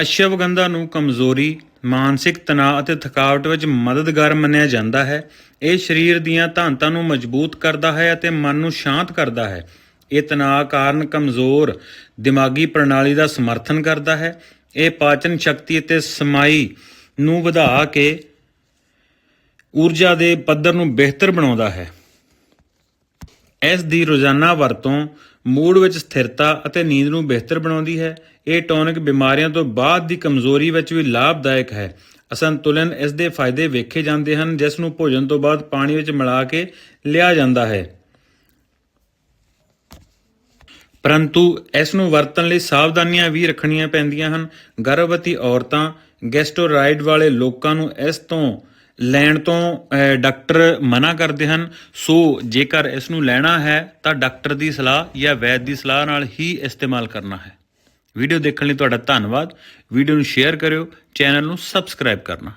ਅਸ਼ਵਗੰਧਾ ਨੂੰ ਕਮਜ਼ੋਰੀ, ਮਾਨਸਿਕ ਤਣਾਅ ਅਤੇ ਥਕਾਵਟ ਵਿੱਚ ਮਦਦਗਾਰ ਮੰਨਿਆ ਜਾਂਦਾ ਹੈ। ਇਹ ਸਰੀਰ ਦੀਆਂ ਧਾਂਤਾਂ ਨੂੰ ਮਜ਼ਬੂਤ ਕਰਦਾ ਹੈ ਅਤੇ ਮਨ ਨੂੰ ਸ਼ਾਂਤ ਕਰਦਾ ਹੈ। ਇਹ ਤਣਾਅ ਕਾਰਨ ਕਮਜ਼ੋਰ ਦਿਮਾਗੀ ਪ੍ਰਣਾਲੀ ਦਾ ਸਮਰਥਨ ਕਰਦਾ ਹੈ। ਇਹ ਪਾਚਨ ਸ਼ਕਤੀ ਅਤੇ ਸਮਾਈ ਨੂੰ ਵਧਾ ਕੇ ਊਰਜਾ ਦੇ ਪੱਧਰ ਨੂੰ ਬਿਹਤਰ ਬਣਾਉਂਦਾ ਹੈ। ਇਸ ਦੀ ਰੋਜ਼ਾਨਾ ਵਰਤੋਂ ਮੂਡ ਵਿੱਚ ਸਥਿਰਤਾ ਅਤੇ ਨੀਂਦ ਨੂੰ ਬਿਹਤਰ ਬਣਾਉਂਦੀ ਹੈ। ਇਹ ਟੌਨਿਕ ਬਿਮਾਰੀਆਂ ਤੋਂ ਬਾਅਦ ਦੀ ਕਮਜ਼ੋਰੀ ਵਿੱਚ ਵੀ ਲਾਭਦਾਇਕ ਹੈ। ਅਸੰਤੁਲਨ ਇਸ ਦੇ ਫਾਇਦੇ ਵੇਖੇ ਜਾਂਦੇ ਹਨ, ਜਿਸ ਨੂੰ ਭੋਜਨ ਤੋਂ ਬਾਅਦ ਪਾਣੀ ਵਿੱਚ ਮਿਲਾ ਕੇ ਲਿਆ ਜਾਂਦਾ ਹੈ। ਪਰੰਤੂ ਇਸ ਨੂੰ ਵਰਤਣ ਲਈ ਸਾਵਧਾਨੀਆਂ ਵੀ ਰੱਖਣੀਆਂ ਪੈਂਦੀਆਂ ਹਨ। ਗਰਭਵਤੀ ਔਰਤਾਂ ਗੈਸਟੋਰਾਈਡ ਵਾਲੇ ਲੋਕਾਂ ਨੂੰ ਇਸ ਤੋਂ ਲੈਣ ਤੋਂ ਡਾਕਟਰ ਮਨਾ ਕਰਦੇ ਹਨ। ਸੋ ਜੇਕਰ ਇਸ ਨੂੰ ਲੈਣਾ ਹੈ, ਤਾਂ ਡਾਕਟਰ ਦੀ ਸਲਾਹ ਜਾਂ ਵੈਦ ਦੀ ਸਲਾਹ ਨਾਲ ਹੀ ਇਸਤੇਮਾਲ ਕਰਨਾ ਹੈ। ਵੀਡੀਓ ਦੇਖਣ ਲਈ ਤੁਹਾਡਾ ਧੰਨਵਾਦ। ਵੀਡੀਓ ਨੂੰ ਸ਼ੇਅਰ ਕਰਿਓ, ਚੈਨਲ ਨੂੰ ਸਬਸਕ੍ਰਾਈਬ ਕਰਨਾ।